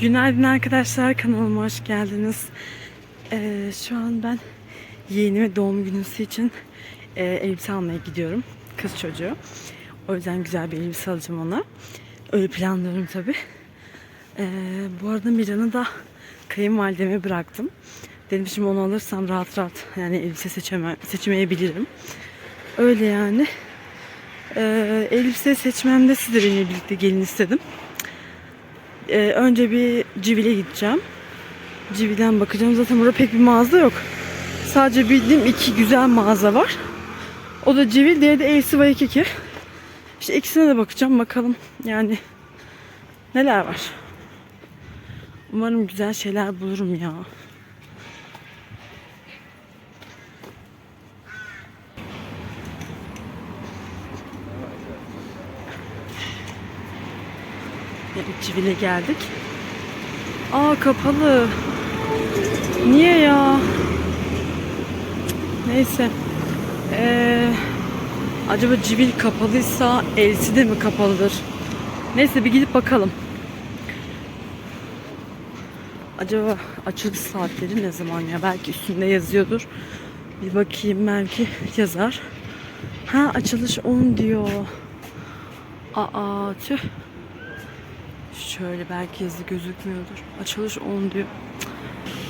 Günaydın arkadaşlar kanalıma hoş geldiniz. Ee, şu an ben yeğenime doğum günüsü için e, elbise almaya gidiyorum. Kız çocuğu. O yüzden güzel bir elbise alacağım ona. Öyle planlıyorum tabi. Ee, bu arada Miran'ı da kayınvalideme bıraktım. Dedim şimdi onu alırsam rahat rahat yani elbise seçeme, seçmeyebilirim. Öyle yani. Ee, elbise seçmemde siz de benimle birlikte gelin istedim. Ee, önce bir Civil'e gideceğim. Civil'den bakacağım. Zaten burada pek bir mağaza yok. Sadece bildiğim iki güzel mağaza var. O da Civil, diğeri de Elsi Waikiki. İşte ikisine de bakacağım. Bakalım yani neler var. Umarım güzel şeyler bulurum ya. Civil'e geldik. Aa kapalı. Niye ya? Neyse. Ee, acaba Civil kapalıysa Elsi de mi kapalıdır? Neyse bir gidip bakalım. Acaba açılış saatleri ne zaman ya? Belki üstünde yazıyordur. Bir bakayım belki yazar. Ha açılış 10 diyor. Aa tüh. Şöyle belki yazı gözükmüyordur. Açılış 10 diyor.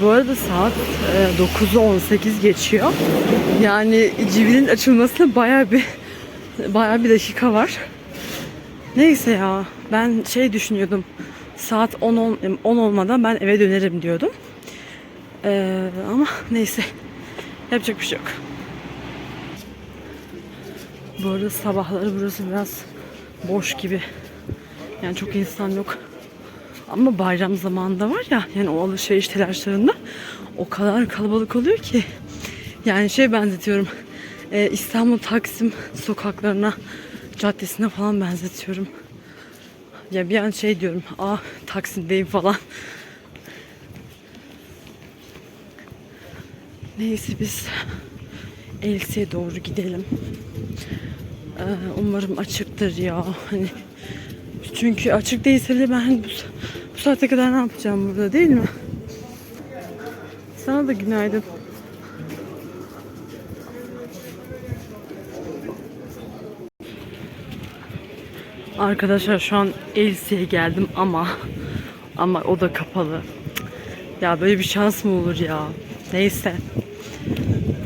Bu arada saat e, 9'u 18 geçiyor. Yani Civil'in açılmasına baya bir baya bir dakika var. Neyse ya ben şey düşünüyordum. Saat 10, 10, 10 olmadan ben eve dönerim diyordum. Ee, ama neyse. Yapacak bir şey yok. Bu arada sabahları burası biraz boş gibi. Yani çok insan yok. Ama bayram zamanında var ya yani o alışveriş telaşlarında o kadar kalabalık oluyor ki. Yani şey benzetiyorum. e, İstanbul Taksim sokaklarına, caddesine falan benzetiyorum. Ya bir an şey diyorum. Aa Taksim'deyim falan. Neyse biz Elsi'ye doğru gidelim. Ee, umarım açıktır ya. Hani çünkü açık değilse de ben bu, bu saate kadar ne yapacağım burada değil mi? Sana da günaydın. Arkadaşlar şu an Elsie'ye geldim ama ama o da kapalı. Ya böyle bir şans mı olur ya? Neyse.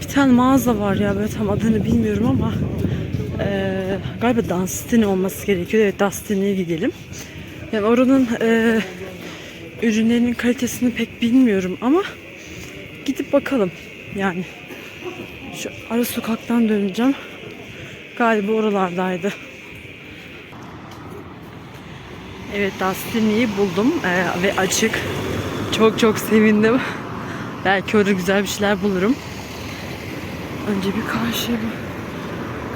Bir tane mağaza var ya böyle tam adını bilmiyorum ama ee, galiba Dustin olması gerekiyor. Evet Dustin'e gidelim. Yani oranın e, ürünlerinin kalitesini pek bilmiyorum ama gidip bakalım. Yani şu ara sokaktan döneceğim. Galiba oralardaydı. Evet Dustin'i buldum ee, ve açık. Çok çok sevindim. Belki orada güzel bir şeyler bulurum. Önce bir karşıya bir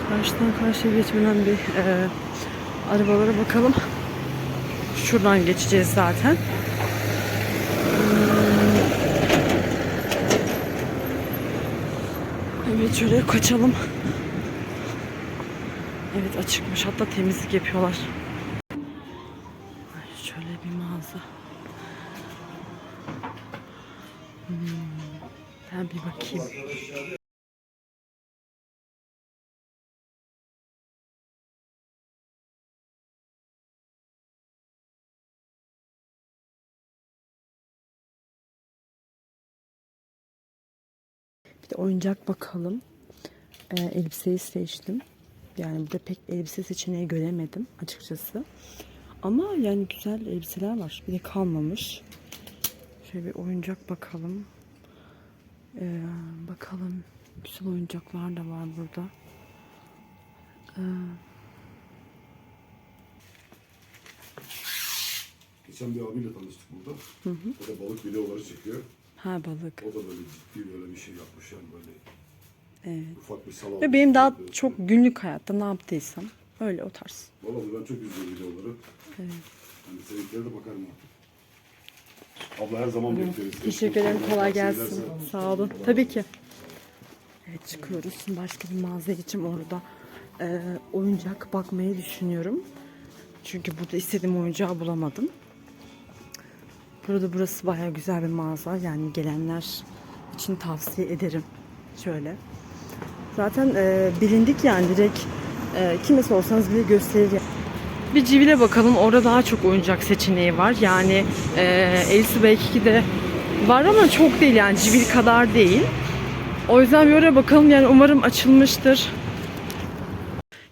karşıdan karşıya geçmeden bir e, arabalara bakalım. Şuradan geçeceğiz zaten. Hmm. Evet şöyle kaçalım. Evet açıkmış. Hatta temizlik yapıyorlar. De oyuncak bakalım. Ee, elbiseyi seçtim. Yani burada pek elbise seçeneği göremedim açıkçası. Ama yani güzel elbiseler var. Bir de kalmamış. Şöyle bir oyuncak bakalım. Ee, bakalım. Güzel oyuncaklar da var burada. Ee, Geçen bir abiyle tanıştık burada. O da balık videoları çekiyor. Ha balık. O da böyle ciddi böyle bir şey yapmış yani böyle Evet. ufak bir salon. Ve benim daha çok günlük hayatta ne yaptıysam öyle o tarz. Vallahi ben çok izliyorum videoları. Evet. Hani sevdiklere de bakarım. Abla her zaman bekleriz. Teşekkür ederim. Kolay gelsin. edersen. Sağ olun. Tabii ki. Evet çıkıyoruz. Şimdi başka bir mağazaya geçeceğim orada. e, oyuncak bakmayı düşünüyorum. Çünkü burada istediğim oyuncağı bulamadım. Burada burası bayağı güzel bir mağaza. Yani gelenler için tavsiye ederim. Şöyle. Zaten e, bilindik yani direkt e, kime sorsanız bile gösterir. Bir Civil'e bakalım. Orada daha çok oyuncak seçeneği var. Yani e, Elsi belki de var ama çok değil yani Civil kadar değil. O yüzden bir oraya bakalım. Yani umarım açılmıştır.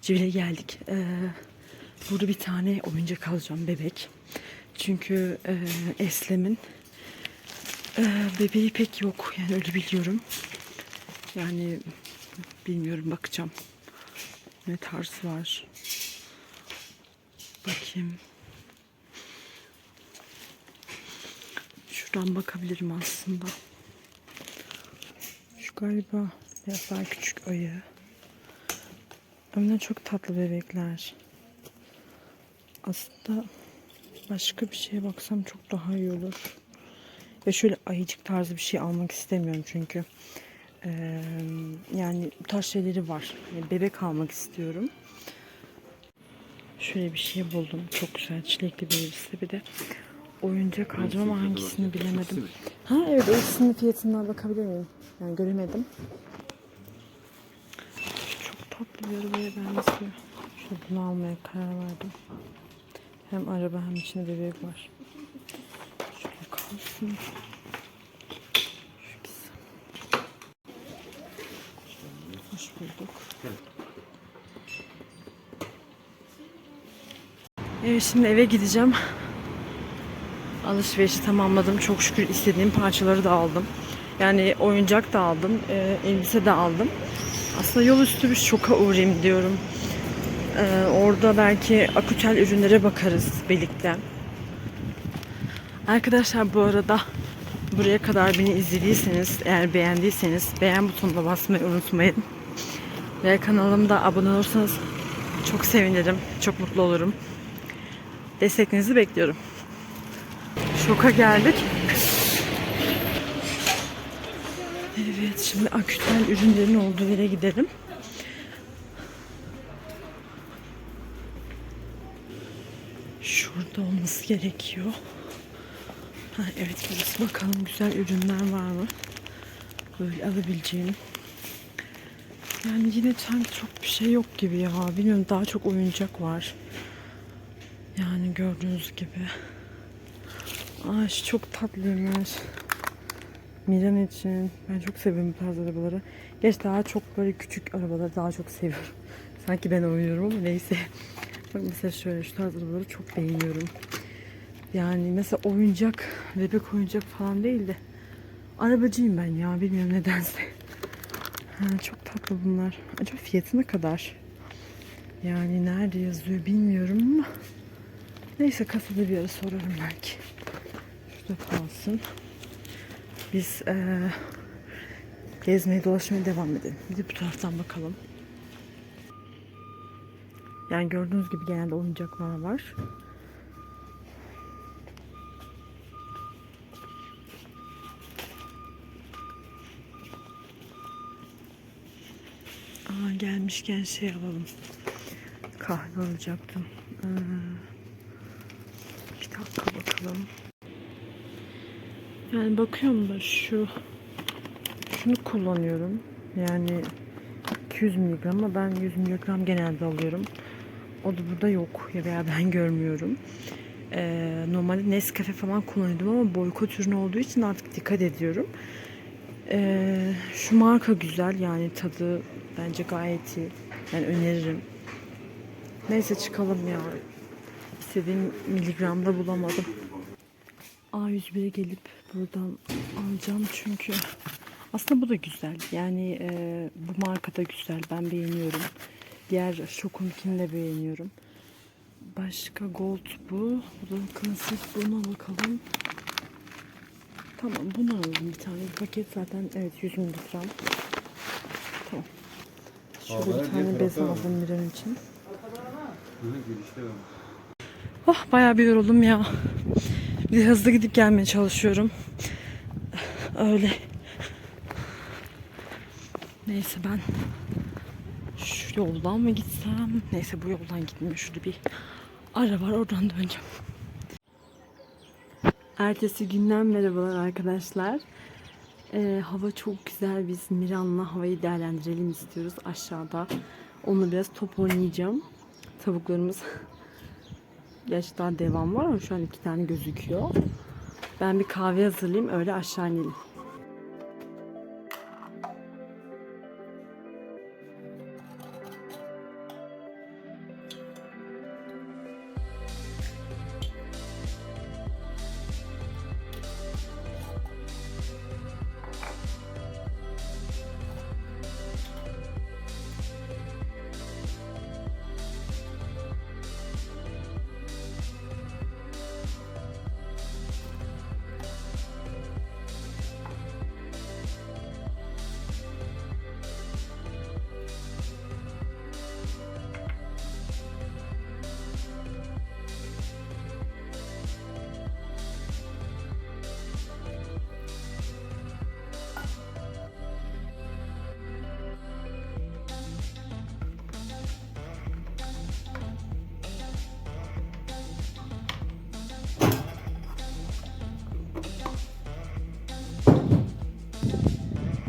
Civil'e geldik. Ee, burada bir tane oyuncak alacağım bebek. Çünkü e, Eslem'in e, bebeği pek yok. Yani öyle biliyorum. Yani bilmiyorum bakacağım. Ne tarz var. Bakayım. Şuradan bakabilirim aslında. Şu galiba biraz daha küçük ayı. Ömrüne çok tatlı bebekler. Aslında başka bir şeye baksam çok daha iyi olur. Ve şöyle ayıcık tarzı bir şey almak istemiyorum çünkü. Eee, yani bu tarz şeyleri var. Yani bebek almak istiyorum. Şöyle bir şey buldum. Çok güzel çilekli bir elbise. Bir de oyuncak alacağım ama hangisini bilemedim. Ha evet o ikisinin fiyatına bakabilir miyim? Yani göremedim. Çok tatlı bir arabaya benziyor. Şöyle bunu almaya karar verdim. Hem araba hem içinde bebek var. Şöyle kalsın. Şu. Hoş bulduk. Evet şimdi eve gideceğim. Alışverişi tamamladım. Çok şükür istediğim parçaları da aldım. Yani oyuncak da aldım. e, elbise de aldım. Aslında yol üstü bir şoka uğrayayım diyorum. Ee, orada belki akutel ürünlere bakarız birlikte. Arkadaşlar bu arada buraya kadar beni izlediyseniz, eğer beğendiyseniz beğen butonuna basmayı unutmayın. Ve kanalımda abone olursanız çok sevinirim, çok mutlu olurum. Desteklerinizi bekliyorum. Şoka geldik. Evet şimdi akütel ürünlerin olduğu yere gidelim. Şurada olması gerekiyor. Ha, evet burası bakalım güzel ürünler var mı? Böyle alabileceğim. Yani yine sanki çok bir şey yok gibi ya. Bilmiyorum daha çok oyuncak var. Yani gördüğünüz gibi. Ay çok tatlıymış. Miran için. Ben çok seviyorum bu tarz arabaları. Geç daha çok böyle küçük arabaları daha çok seviyorum. Sanki ben oynuyorum ama neyse. Bak mesela şöyle şu tarz arabaları çok beğeniyorum. Yani mesela oyuncak, bebek oyuncak falan değil de arabacıyım ben ya bilmiyorum nedense. Ha, çok tatlı bunlar. Acaba fiyatı ne kadar? Yani nerede yazıyor bilmiyorum ama neyse kasada bir ara sorarım belki. Şurada kalsın. Biz eee gezmeye dolaşmaya devam edelim. Bir de bu taraftan bakalım. Yani gördüğünüz gibi genelde oyuncaklar var. Aa, gelmişken şey alalım. Kahve alacaktım. Ee, bir dakika bakalım. Yani bakıyorum da şu şunu kullanıyorum. Yani 200 mg ama ben 100 mg genelde alıyorum. O da burada yok ya veya ben görmüyorum. Ee, normalde Nescafe falan kullanıyordum ama boykot ürünü olduğu için artık dikkat ediyorum. Ee, şu marka güzel yani tadı bence gayet iyi. Yani öneririm. Neyse çıkalım ya. İstediğim miligramda bulamadım. A101'e gelip buradan alacağım çünkü aslında bu da güzel. Yani e, bu marka da güzel. Ben beğeniyorum. Diğer Şokunkini de beğeniyorum. Başka Gold bu. Bu da klasik. Buna bakalım. Tamam bunu alalım bir tane. Paket zaten evet 100 miligram. Şurada bir tane bez aldım Miran için. Girişte var. Oh bayağı bir yoruldum ya. Bir hızlı gidip gelmeye çalışıyorum. Öyle. Neyse ben şu yoldan mı gitsem? Neyse bu yoldan gitmiyor. Şurada bir ara var oradan döneceğim. Ertesi günden merhabalar arkadaşlar. Ee, hava çok güzel. Biz Miran'la havayı değerlendirelim istiyoruz aşağıda. Onunla biraz top oynayacağım. Tavuklarımız Gerçi daha devam var ama şu an iki tane gözüküyor. Ben bir kahve hazırlayayım öyle aşağı inelim.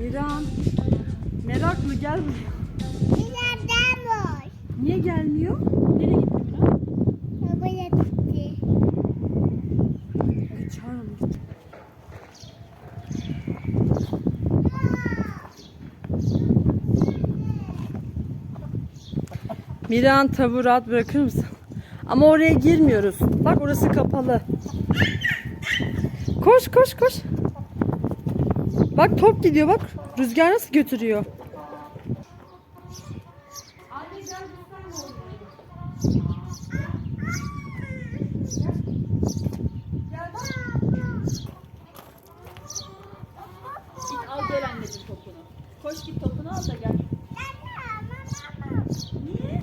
Miran, meraklı gel buraya. Nereden var? Niye gelmiyor? Nereye gitti Miran? Babaya gitti. Onu git. Miran tavuğu rahat bırakır mısın? Ama oraya girmiyoruz. Bak orası kapalı. Koş koş koş. Bak top gidiyor bak. Rüzgar nasıl götürüyor. Git al gel anneciğim topunu. Koş git topunu al da gel. Niye?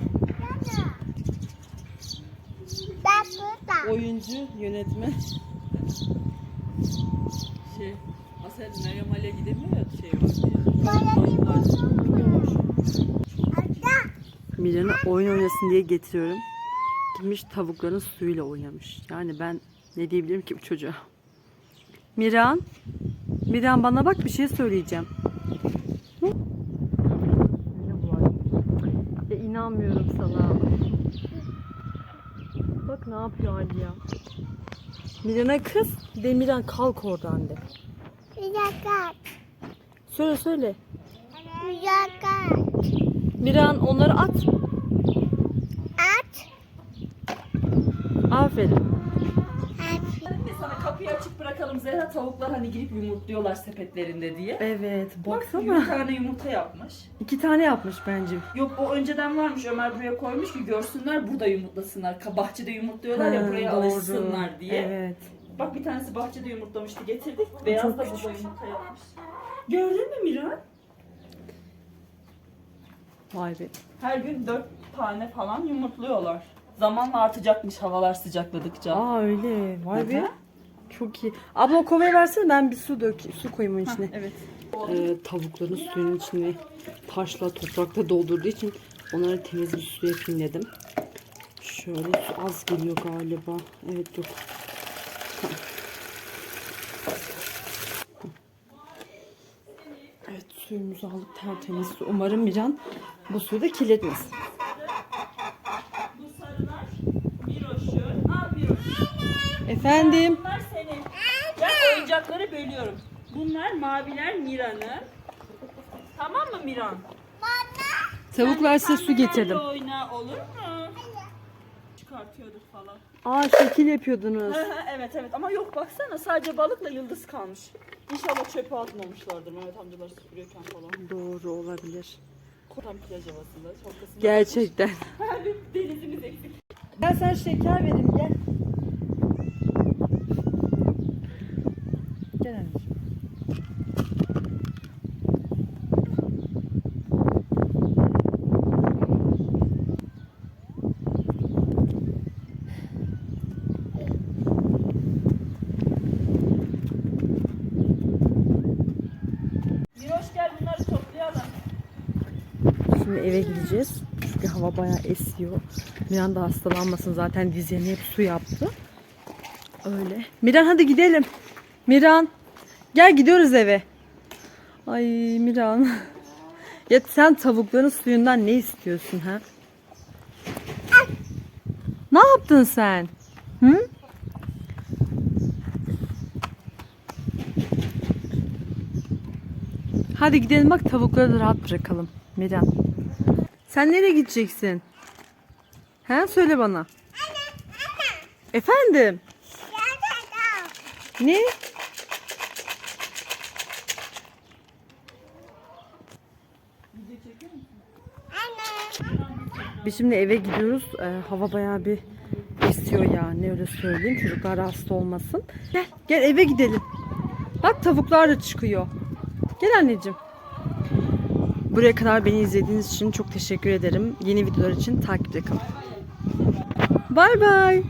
Oyuncu, yönetmen. Şey, Asel Meryem Ali'ye gidemiyor ya şey var oyun oynasın diye getiriyorum. Gitmiş tavukların suyuyla oynamış. Yani ben ne diyebilirim ki bu çocuğa? Miran, Miran bana bak bir şey söyleyeceğim. Hı? Ya inanmıyorum sana. Bak ne yapıyor Ali ya. Miran'a kız, de Miran kalk oradan de. Bir dakika. Söyle söyle. Bir dakika. Miran onları at. At. Aferin. Dedim ya sana kapıyı açık bırakalım Zehra tavuklar hani girip yumurtluyorlar sepetlerinde diye. Evet, Bak baksana. bir tane yumurta yapmış. İki tane yapmış bence. Yok o önceden varmış Ömer buraya koymuş ki görsünler burada yumurtlasınlar. Bahçede yumurtluyorlar ya Ha, buraya doğru. alışsınlar diye. Evet. Bak bir tanesi bahçede yumurtlamıştı getirdik. Beyaz da burada yumurta yapmış. Gördün mü Miran? Vay be. Her gün dört tane falan yumurtluyorlar. Zamanla artacakmış havalar sıcakladıkça. Aa öyle. Vay be. Çok iyi. Abla o kovaya versene ben bir su dök, su koyayım onun içine. evet. Ee, tavukların suyun içine taşla toprakla doldurduğu için onlara temiz bir su yapayım dedim. Şöyle su az geliyor galiba. Evet yok. Evet suyumuzu alıp tertemiz su. Umarım Miran bu suyu da kirletmez. Efendim. Bunlar senin. Ben oyuncakları bölüyorum. Bunlar maviler Mira'nın. Tamam mı Miran? Tavuklar size su getirdim. oyna olur mu? Çıkartıyorduk falan. Aa şekil yapıyordunuz. Evet evet ama yok baksana sadece balıkla yıldız kalmış. İnşallah çöpe atmamışlardır Mehmet amcalar süpürüyorken falan. Doğru olabilir. Tam plaj havasında. Şapkasını Gerçekten. denizimiz eksik. Ben sana şeker vereyim. Gel anneciğim. Miroş gel bunları toplayalım. Şimdi eve gideceğiz. Çünkü hava bayağı esiyor. Miran da hastalanmasın zaten dizlerine hep su yaptı. Öyle. Miran hadi gidelim. Miran. Gel gidiyoruz eve. Ay Miran. Ya sen tavukların suyundan ne istiyorsun ha? Ne yaptın sen? Hı? Hadi gidelim bak tavukları da rahat bırakalım. Miran. Sen nereye gideceksin? He söyle bana. Efendim? Ne? Biz şimdi eve gidiyoruz. Ee, hava bayağı bir esiyor ya. Ne öyle söyleyeyim. Çocuklar hasta olmasın. Gel, gel eve gidelim. Bak tavuklar da çıkıyor. Gel anneciğim. Buraya kadar beni izlediğiniz için çok teşekkür ederim. Yeni videolar için takipte kalın. Bay bay.